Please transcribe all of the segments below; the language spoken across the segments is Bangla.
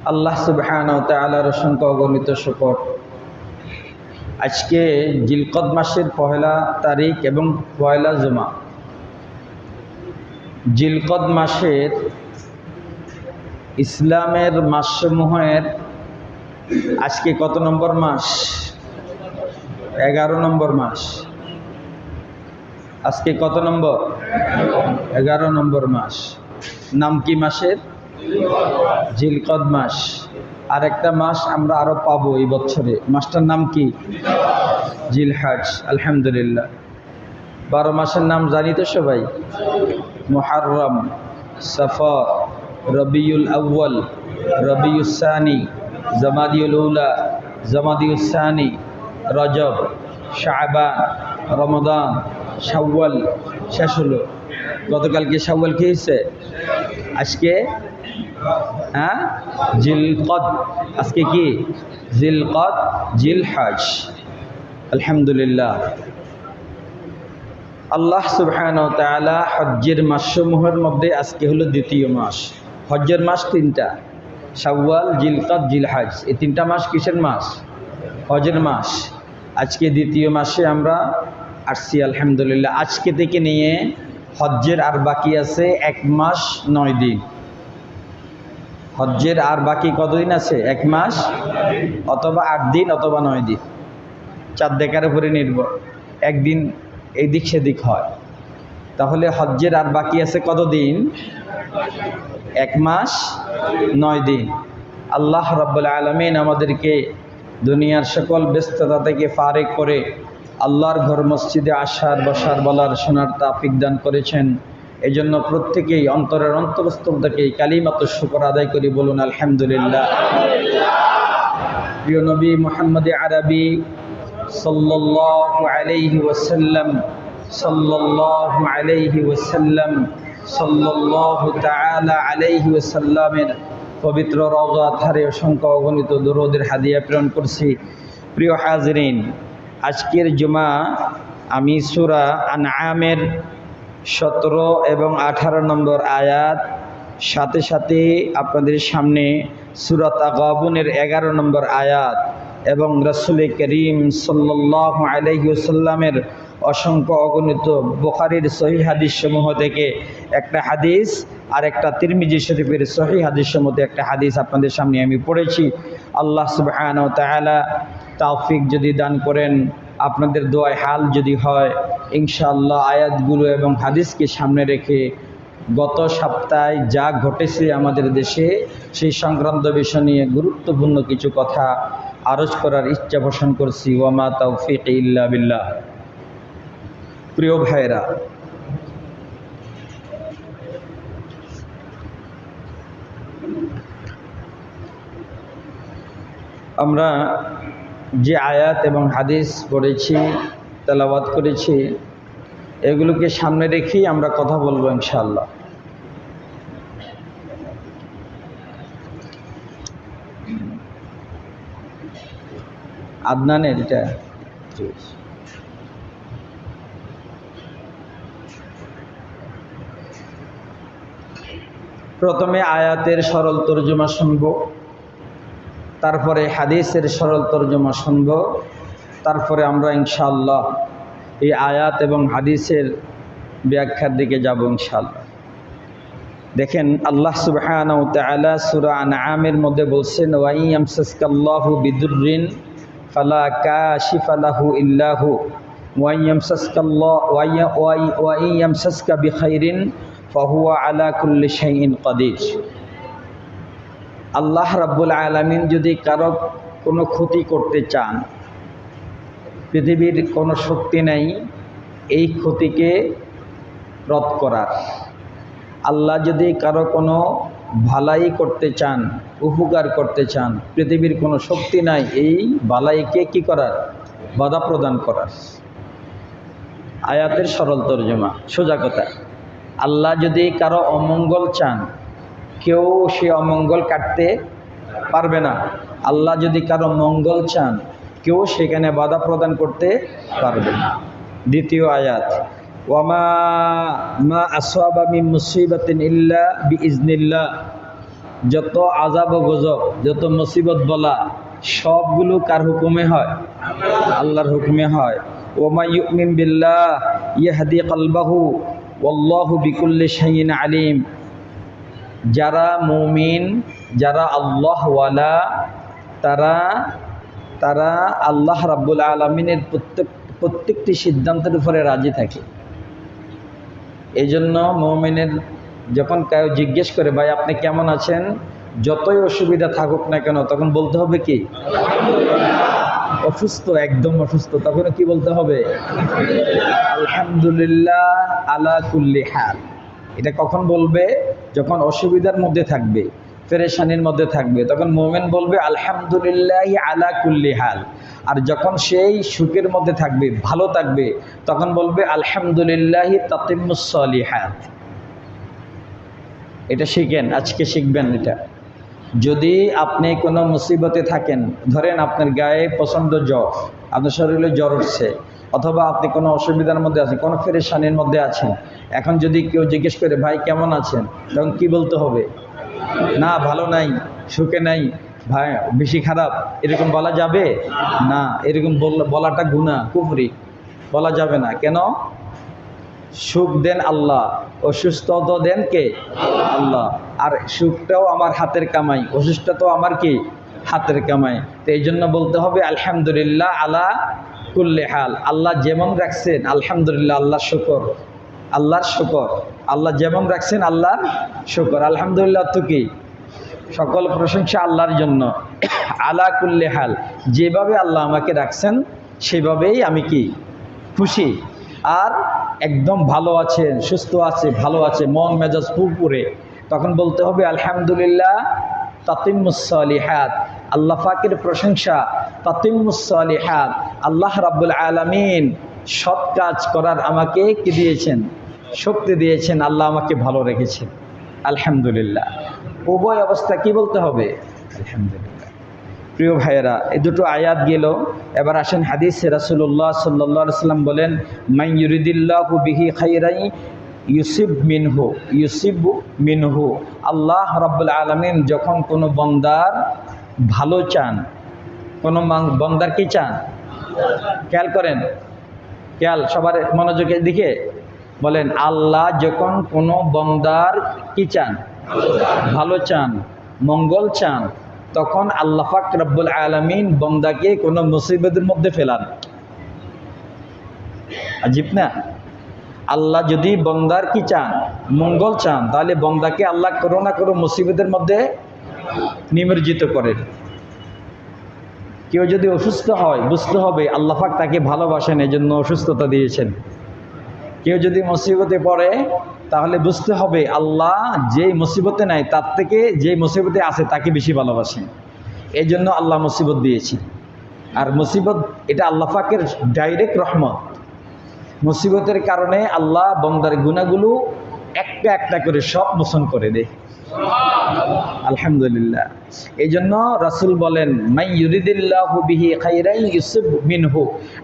আল্লাহ সুবহান তালার অসংখ্য অগণিত শকর আজকে জিলকদ মাসের পহেলা তারিখ এবং পয়লা জমা। জিলকদ মাসের ইসলামের মাসসমূহের আজকে কত নম্বর মাস? এগারো নম্বর মাস। আজকে কত নম্বর? এগারো নম্বর মাস। নাম কি মাসের? জিলকদ মাস। আর একটা মাস আমরা আরও পাবো এই বছরে। মাসটার নাম কি? জিলহাজ, আলহামদুলিল্লাহ। বারো মাসের নাম জানি তো সবাই? মোহারম সফর, রবিউল আউ্য়াল রবিউসানি জামাদিউল উলা জামাদিউসানি রজব শাহবান রমদান, শাওয়াল, শেষ হলো। গতকালকে শাওয়াল কি হয়েছে? আজকে হ্যাঁ? জিলকদ। আজকে কি? জিলকদ, জিলহাজ। আলহামদুলিল্লাহ। আল্লাহ সুবহান তাআলা হজ্জের মাসসমূহের মধ্যে আজকে হলো দ্বিতীয় মাস। হজ্জের মাস তিনটা। শাওয়াল, জিলকদ, জিলহাজ। এই তিনটা মাস কিসের মাস? হজের মাস। আজকে দ্বিতীয় মাসে আমরা আসছি, আলহামদুলিল্লাহ। আজকে থেকে নিয়ে হজ্জের আর বাকি আছে এক মাস নয় দিন। হজ্জের আর বাকি কতদিন আছে? এক মাস অথবা আট দিন অথবা নয় দিন। চার দেখার উপরে নির্ভর। একদিন এদিক সেদিক হয়। তাহলে হজ্জের আর বাকি আছে কতদিন? এক মাস, নয় দিন। আল্লাহ রব্বুল্লা আলমিন আমাদেরকে দুনিয়ার সকল ব্যস্ততা থেকে ফারেক করে আল্লাহর ঘর মসজিদে আসার, বসার, বলার, শোনার তাফিক দান করেছেন। এই জন্য প্রত্যেকেই অন্তরের অন্তরস্থল থেকে কালিমাত শুকর আদায় করি, বলুন আলহামদুলিল্লাহ। প্রিয় নবী মোহাম্মদ আরবি সাল্লাল্লাহু আলাইহি ওয়াসাল্লাম আলাইহি আলাইহি পবিত্র রওজা ধারে অসংখ্য অগণিত দরুদের হাদিয়া প্রেরণ করছি। প্রিয় হাজরিন, আজকের জুমা আমি সুরা আন আনআমের সতেরো এবং আঠারো নম্বর আয়াত। সাথে সাথে আপনাদের সামনে সুরাত আগাবনের এগারো নম্বর আয়াত এবং রসুল করিম সাল্লাহ আলহিউসাল্লামের অসংখ্য অগণিত বোখারির সহি হাদিস সমূহ থেকে একটা হাদিস আর একটা তিরমিজি শরীফের সহি হাদিস সমূহ একটা হাদিস আপনাদের সামনে আমি পড়েছি। আল্লাহ সুবহান তালা তাওফিক যদি দান করেন আপনাদের দোয়ায় হাল যদি হয়, ইনশাআল্লাহ আয়াতগুলো এবং হাদিসকে সামনে রেখে গত সপ্তাহে যা ঘটেছে আমাদের দেশে, সেই সংক্রান্ত বিষয় নিয়ে গুরুত্বপূর্ণ কিছু কথা আরজ করার ইচ্ছা পোষণ করছি। ওয়ামা তৌফিক ইল্লা বিল্লাহ। প্রিয় ভাইরা আমরা যে আয়াত এবং হাদিস পড়েছি তেলাবাদ করেছি, এগুলোকে সামনে রেখেই আমরা কথা বলব ইনশাল্লাহ আদনানের এটা। প্রথমে আয়াতের সরল তর্জমা শুনব। তারপরে হাদিসের সরল তর্জমা শুনব। তারপরে আমরা ইনশাল্লাহ এই আয়াত এবং হাদিসের ব্যাখ্যার দিকে যাব ইনশাল্লাহ দেখেন আল্লাহ সুবহান সুরা আনআমের মধ্যে বলছেন ওয়াইয়ামসাসকাল্লাহু বিদুরিন ফালা কাশিফালাহু ইল্লাহু ওয়াইয়ামসাসকাল্লাহ ওয়াইয়ামসাসকা বিখাইরিন, ফাহুয়া আলা কুল্লি শাইইন কাদির। আল্লাহ রাব্বুল আলামিন যদি কারও কোনো ক্ষতি করতে চান, পৃথিবীর কোনো শক্তি নেই এই ক্ষতিকে রদ করার। আল্লাহ যদি কারও কোনো ভালাই করতে চান, উপকার করতে চান, পৃথিবীর কোনো শক্তি নাই এই ভালাইকে কি করার? বাধা প্রদান করার। আয়াতের সরল তর্জমা, সোজা কথা। আল্লাহ যদি কারও অমঙ্গল চান কেউ সে অমঙ্গল কাটতে পারবে না। আল্লাহ যদি কারও মঙ্গল চান, কেউ সেখানে বাধা প্রদান করতে পারবে না। দ্বিতীয় আয়াত, ওয়ামা মা আসওয়াবা মিন মুসিবাতিন ইল্লা বিইজনিল্লাহ। যত আজাব গজব, যত মুসিবত বলা, সবগুলো কার হুকুমে হয়? আল্লাহর হুকুমে হয়। ওমা ইউমিন বিল্লাহ, ইয়াহদি কলবাহু, ওয়াল্লাহু বিকুল্লি শাইইন আলিম। যারা মুমিন যারা আল্লাহওয়ালা তারা তারা আল্লাহ রাব্বুল আলমিনের প্রত্যেক প্রত্যেকটি সিদ্ধান্তের উপরে রাজি থাকে। এই জন্য মৌমিনের যখন কেউ জিজ্ঞেস করে ভাই আপনি কেমন আছেন? যতই অসুবিধা থাকুক না কেন তখন বলতে হবে কি? অসুস্থ একদম অসুস্থ তখন কি বলতে হবে? আলহামদুলিল্লাহ আলা কুল্লি হাল। এটা কখন বলবে? যখন অসুবিধার মধ্যে থাকবে, পেরেশানির মধ্যে থাকবে, তখন মোমেন বলবে, আলহামদুলিল্লাহ আলা কুল্লি হাল। আর যখন সেই সুখের মধ্যে থাকবে, ভালো থাকবে, তখন বলবে, আলহামদুলিল্লাহ তাতিমুসলিহাত এটা শিখেন, আজকে শিখবেন এটা। যদি আপনি কোনো মুসিবতে থাকেন, ধরেন আপনার গায়ে প্রচণ্ড জ্বর আপনার শরীরে জ্বর উঠছে, অথবা আপনি কোনো অসুবিধার মধ্যে আছেন, কোনো ফেরেশানির মধ্যে আছেন, এখন যদি কেউ জিজ্ঞেস করে, ভাই, কেমন আছেন? তখন কি বলতে হবে? না, ভালো নাই, সুখে নাই, ভাই, বেশি খারাপ। এরকম বলা যাবে? না, এরকম বলাটা গুণা কুফরি। বলা যাবে না। কেন? সুখ দেন আল্লাহ, অসুস্থতা দেন কে? আল্লাহ। আর সুখটাও আমার হাতের কামাই অসুস্থতাও আমার কি? হাতের কামাই। তো এই জন্য বলতে হবে, আলহামদুলিল্লাহ আলা কুল্লে হাল। আল্লাহ যেমন রাখছেন, আলহামদুলিল্লাহ আল্লাহ শুকর। আল্লাহর শুকর। আল্লাহ যেমন রাখছেন, আল্লাহর শুকর। আলহামদুলিল্লাহ তো কি? সকল প্রশংসা আল্লাহর জন্য। আলা কুল্লে হাল। যেভাবে আল্লাহ আমাকে রাখছেন, সেভাবেই আমি কি? খুশি। আর একদম ভালো আছেন, সুস্থ আছে, ভালো আছে, মন মেজাজ পুরপুরে তখন বলতে হবে, আলহামদুলিল্লাহ তাতিমুসলিহাত আল্লাহ ফাকের প্রশংসা তাতিমুসলিহাত আল্লাহ রাব্বুল আলামিন সৎ কাজ করার আমাকে কি দিয়েছেন? শক্তি দিয়েছেন, আল্লাহ আমাকে ভালো রেখেছেন। আলহামদুলিল্লাহ। উভয় অবস্থা কি বলতে হবে? আলহামদুলিল্লাহ। প্রিয় ভাইয়েরা এই দুটো আয়াত গেল। এবার আসেন হাদিস রাসুল্লাহ সাল্লাহ সাল্লাম বলেন মাই ইউরিদিল্লাহু বিহি খাইরাই ইউসিব মিনহু ইউসিব মিনহু। আল্লাহ রাব্বুল আলমিন যখন কোনো বন্দার ভালো চান। কোনো বন্দার কি চান? খেয়াল করেন। খেয়াল, সবার মনোযোগের দিকে বলেন, আল্লাহ যখন কোনো বন্দার কি চান? ভালো চান, মঙ্গল চান, তখন আল্লাহ পাক রব্বুল আলমিন বন্দাকে কোনো মুসিবতের মধ্যে ফেলান। আজিব না? আল্লাহ যদি বন্দার কি চান, মঙ্গল চান, তাহলে বন্দাকে আল্লাহ করো না করো মুসিবতের মধ্যে নিমজ্জিত করেন কেউ যদি অসুস্থ হয়, বুঝতে হবে আল্লাহ পাক তাকে ভালোবাসেন এই জন্য অসুস্থতা দিয়েছেন। কেউ যদি মুসিবতে পড়ে, তাহলে বুঝতে হবে আল্লাহ যেই মুসিবতে নাই, তার থেকে যেই মুসিবতে আছে, তাকে বেশি ভালোবাসেন। এই জন্য আল্লাহ মুসিবত দিয়েছি আর মুসিবত, এটা আল্লাহ পাকের ডাইরেক্ট রহমত। মুসিবতের কারণে আল্লাহ বন্দার গুণাগুলো একটা একটা করে সব মোচন করে দেয়। আলহামদুলিল্লাহ। এই জন্য রাসুল বলেন মিনহু।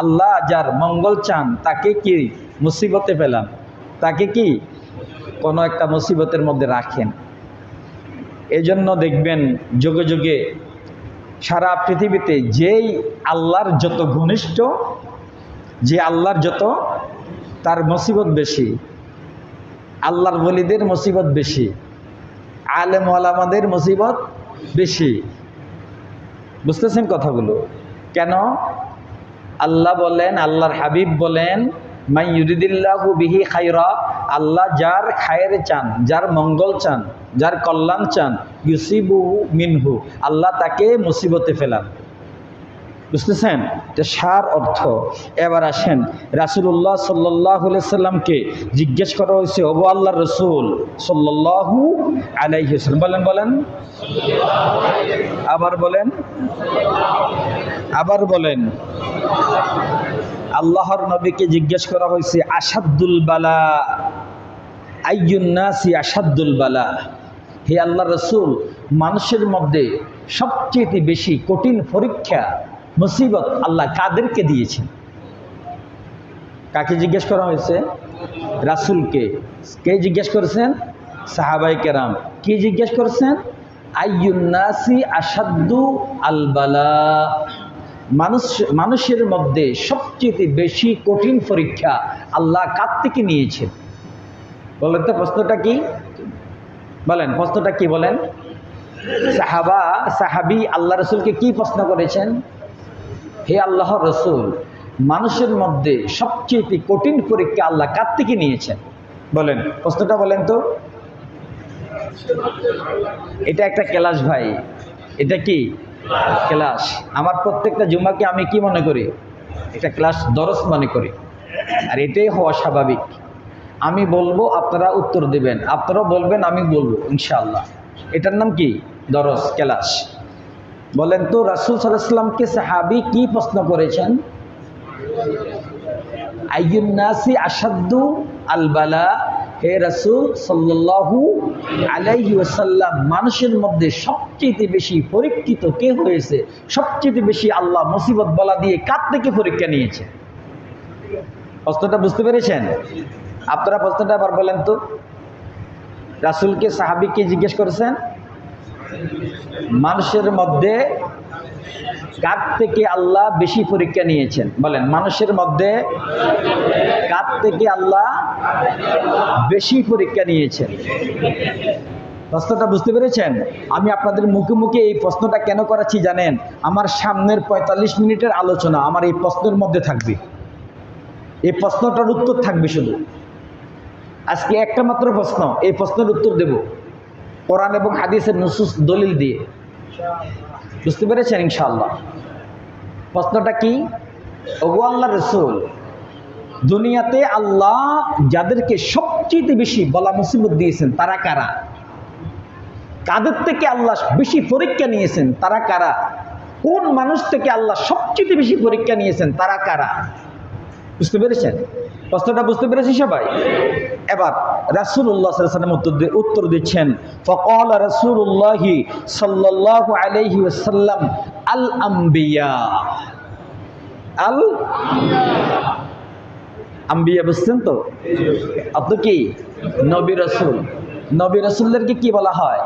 আল্লাহ যার মঙ্গল চান, তাকে কি মুসিবতে পেলাম? তাকে কি কোনো একটা মুসিবতের মধ্যে রাখেন? এই জন্য দেখবেন, যুগে যুগে সারা পৃথিবীতে যেই আল্লাহর যত ঘনিষ্ঠ, যে আল্লাহর যত তার মুসিবত বেশি, আল্লাহর বলিদের মুসিবত বেশি আলেম আলামাদের মুসিবত বেশি। বুঝতেছেন কথাগুলো? কেন? আল্লাহ বলেন, আল্লাহর হাবিব বলেন মাই বিহি খাইরা আল্লাহ যার খায়ের চান, যার মঙ্গল চান, যার কল্যাণ চান ইউসিবু মিনহু, আল্লাহ তাকে মুসিবতে ফেলান। বুঝতেছেন? এটা সার অর্থ। এবার আসেন রাসুল্লাহ সাল্লাহ সাল্লামকে জিজ্ঞেস করা হয়েছে ওবো আল্লাহ রসুল সাল্লাহু আলাইসাল্লাম বলেন বলেন। আবার বলেন। আবার বলেন। আল্লাহর নবীকে জিজ্ঞেস করা হয়েছে আসাদুল বালা আইয়ুন্নাসি আসাদুল বালা? হে আল্লাহ রসুল, মানুষের মধ্যে সবচেয়ে বেশি কঠিন পরীক্ষা মুসিবত আল্লাহ কাদেরকে দিয়েছেন। কাকে জিজ্ঞেস করা হয়েছে? রাসুলকে। কে জিজ্ঞেস করেছেন? সাহাবাই কেরাম। কি জিজ্ঞেস করেছেন? আইয়ুন্নাসি আসাদ্দু আলবালা মানুষ, মানুষের মধ্যে সবচেয়ে বেশি কঠিন পরীক্ষা আল্লাহ কার থেকে নিয়েছেন? বলেন তো, প্রশ্নটা কি? বলেন, প্রশ্নটা কি বলেন? সাহাবা, সাহাবি আল্লাহ রসুলকে কি প্রশ্ন করেছেন? হে আল্লাহ রসুল, মানুষের মধ্যে সবচেয়ে কঠিন পরীক্ষা আল্লাহ কার থেকে নিয়েছেন? বলেন, প্রশ্নটা বলেন তো। এটা একটা ক্লাস ভাই, এটা কি? ক্লাস। আমার প্রত্যেকটা জুমাকে আমি কি মনে করি? এটা ক্লাস দরস মনে করি। আর এটাই হওয়া স্বাভাবিক। আমি বলব, আপনারা উত্তর দেবেন। আপনারাও বলবেন আমি বলব, ইনশাআল্লাহ। এটার নাম কি? দরস, ক্লাস। বলেন তো, রাসুল সাল্লাহামকে সাহাবি কি প্রশ্ন করেছেন? আলবালা? হে রাসুল মানুষের মধ্যে সবচেয়ে বেশি পরীক্ষিত কে হয়েছে? সবচেয়ে বেশি আল্লাহ মুসিবত বলা দিয়ে কার থেকে পরীক্ষা নিয়েছে? প্রশ্নটা বুঝতে পেরেছেন? আপনারা প্রশ্নটা আবার বলেন তো। রাসুলকে, সাহাবিকে জিজ্ঞেস করেছেন? মানুষের মধ্যে কার থেকে আল্লাহ বেশি পরীক্ষা নিয়েছেন। বলেন, মানুষের মধ্যে কার থেকে আল্লাহ বেশি পরীক্ষা নিয়েছেন। প্রশ্নটা বুঝতে পেরেছেন? আমি আপনাদের মুখে মুখে এই প্রশ্নটা কেন করাচ্ছি জানেন? আমার সামনের পঁয়তাল্লিশ মিনিটের আলোচনা আমার এই প্রশ্নের মধ্যে থাকবে। এই প্রশ্নটার উত্তর থাকবে শুধু। আজকে একটা মাত্র প্রশ্ন, এই প্রশ্নের উত্তর দেব। কোরআন এবং হাদিসের নুসুস দলিল দিয়ে। বুঝতে পেরেছেন ইনশাআল্লাহ? প্রশ্নটা কি? ওগো আল্লাহ রসুল, দুনিয়াতে আল্লাহ যাদেরকে সবচেয়ে বেশি বলা মুসিবত দিয়েছেন, তারা কারা? কাদের থেকে আল্লাহ বেশি পরীক্ষা নিয়েছেন, তারা কারা? কোন মানুষ থেকে আল্লাহ সবচেয়ে বেশি পরীক্ষা নিয়েছেন, তারা কারা? বুঝতে পেরেছেন? প্রশ্নটা বুঝতে পেরেছি সবাই? এবার রাসুল্লাহ সাল্লামের উত্তর উত্তর দিচ্ছেন, ফকল রাসুল্লাহি সাল্লাহ আলহি ওসাল্লাম আল আম্বিয়া আল আম্বিয়া বুঝছেন তো? অত কি? নবী রসুল। নবী রসুলদেরকে কি বলা হয়?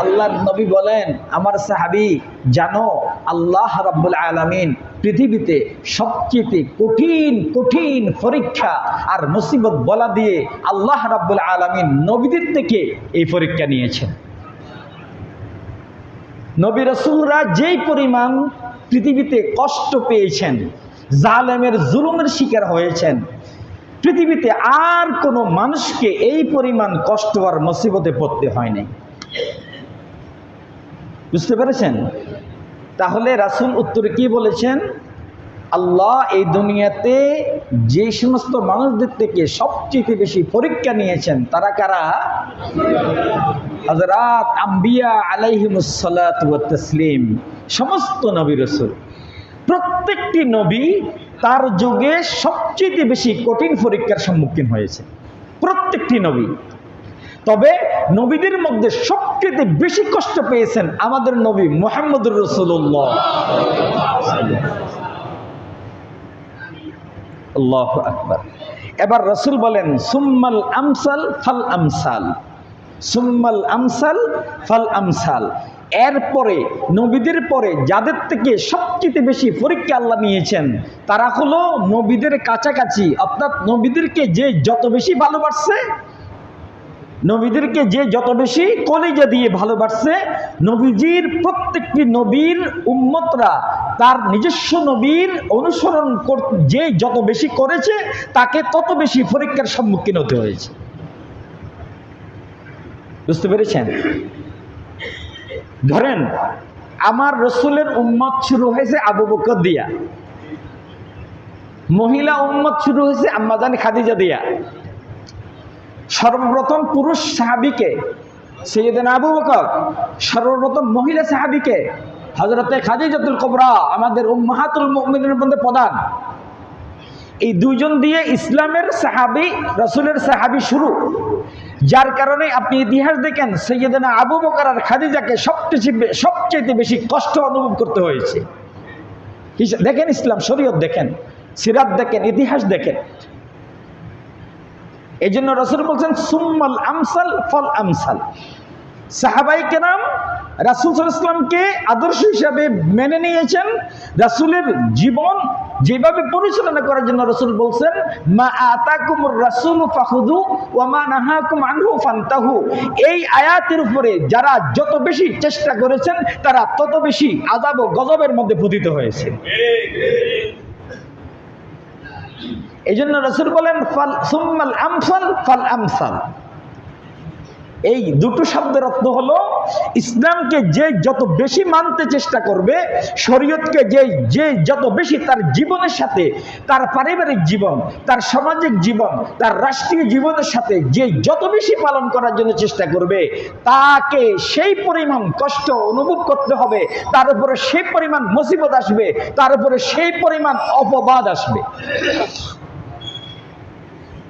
আল্লাহ নবী বলেন, আমার সাহাবি, জানো, আল্লাহ রাব্বুল আলামিন পৃথিবীতে সবচেয়ে কঠিন কঠিন পরীক্ষা আর মুসিবত বলা দিয়ে আল্লাহ রাব্বুল আলামিন নবীদের থেকে এই পরীক্ষা নিয়েছেন। নবী রসুলরা যেই পরিমাণ পৃথিবীতে কষ্ট পেয়েছেন, জালেমের জুলুমের শিকার হয়েছেন, পৃথিবীতে আর কোনো মানুষকে এই পরিমাণ কষ্ট আর মুসিবতে পড়তে হয়নি। বুঝতে পেরেছেন? তাহলে রাসূল উত্তরে কি বলেছেন? আল্লাহ এই দুনিয়াতে যে সমস্ত মানুষদের থেকে সবচেয়ে বেশি পরীক্ষা নিয়েছেন, তারা কারা? হজরাত আম্বিয়া আলাইহিমুসালাত ওয়া তসলিম, সমস্ত নবী রসুল। প্রত্যেকটি নবী তার যুগে সবচেয়ে বেশি কঠিন পরীক্ষার সম্মুখীন হয়েছে। প্রত্যেকটি নবী। তবে নবীদের মধ্যে সবচেয়ে বেশি কষ্ট পেয়েছেন আমাদের নবী মোহাম্মদুর রসুল্লাহ এবার রসুল বলেন, সুম্মাল আমসাল ফাল আমসাল। সুম্মাল আমসাল ফাল আমসাল। এরপরে, নবীদের পরে যাদের থেকে সবচেয়ে বেশি পরীক্ষা আল্লাহ নিয়েছেন, তারা হলো নবীদের কাছাকাছি। অর্থাৎ নবীদেরকে যে যত বেশি ভালোবাসছে নবীদেরকে যে যত বেশি কলেজা দিয়ে ভালোবাসছে, নবীজির প্রত্যেকটি নবীর উম্মতরা তার নিজস্ব নবীর অনুসরণ যে যত বেশি করেছে, তাকে তত বেশি পরীক্ষার সম্মুখীন হতে হয়েছে। বুঝতে পেরেছেন? ধরেন, আমার রসুলের উম্মত শুরু হয়েছে আবু বকর দিয়া। মহিলা উম্মত শুরু হয়েছে আম্মাজান খাদিজা দিয়া। সর্বপ্রথম পুরুষ সাহাবিকে, সৈয়দিন আবু বকর, সর্বপ্রথম মহিলা সাহাবিকে হজরতে খাদিজাতুল কবরা, আমাদের উম্মাহাতুল মুমিনের মধ্যে প্রধান। এই দুইজন দিয়ে ইসলামের সাহাবি, রসুলের সাহাবি শুরু। যার কারণে আপনি ইতিহাস দেখেন, সৈয়দিনা আবু বকর আর খাদিজাকে সবচেয়ে সবচেয়ে বেশি কষ্ট অনুভব করতে হয়েছে। দেখেন ইসলাম, শরীয়ত দেখেন, সিরাত দেখেন, ইতিহাস দেখেন। এই জন্য রসুল বলছেন, সুম্মাল আমসাল ফল আমসাল। সাহাবাই কেরাম রাসুল ইসলামকে আদর্শ হিসাবে মেনে নিয়েছেন। রাসুলের জীবন যেভাবে পরিচালনা করার জন্য রসুল বলছেন, মা আতাকুমুর রাসুল ফাহুদু ওয়া মা নাহাকুম আনহু ফান্তাহু। এই আয়াতের উপরে যারা যত বেশি চেষ্টা করেছেন, তারা তত বেশি আযাব ও গজবের মধ্যে পতিত হয়েছে। এই জন্য রসুল বলেন, ফাল, সুম্মাল আমসাল, ফাল আমসাল। এই দুটো শব্দের অর্থ হলো, ইসলামকে যে যত বেশি মানতে চেষ্টা করবে, শরীয়তকে যে যে যত বেশি তার জীবনের সাথে, তার পারিবারিক জীবন, তার সামাজিক জীবন, তার রাষ্ট্রীয় জীবনের সাথে যে যত বেশি পালন করার জন্য চেষ্টা করবে, তাকে সেই পরিমাণ কষ্ট অনুভব করতে হবে, তার উপরে সেই পরিমাণ মুসিবত আসবে, তার উপরে সেই পরিমাণ অপবাদ আসবে।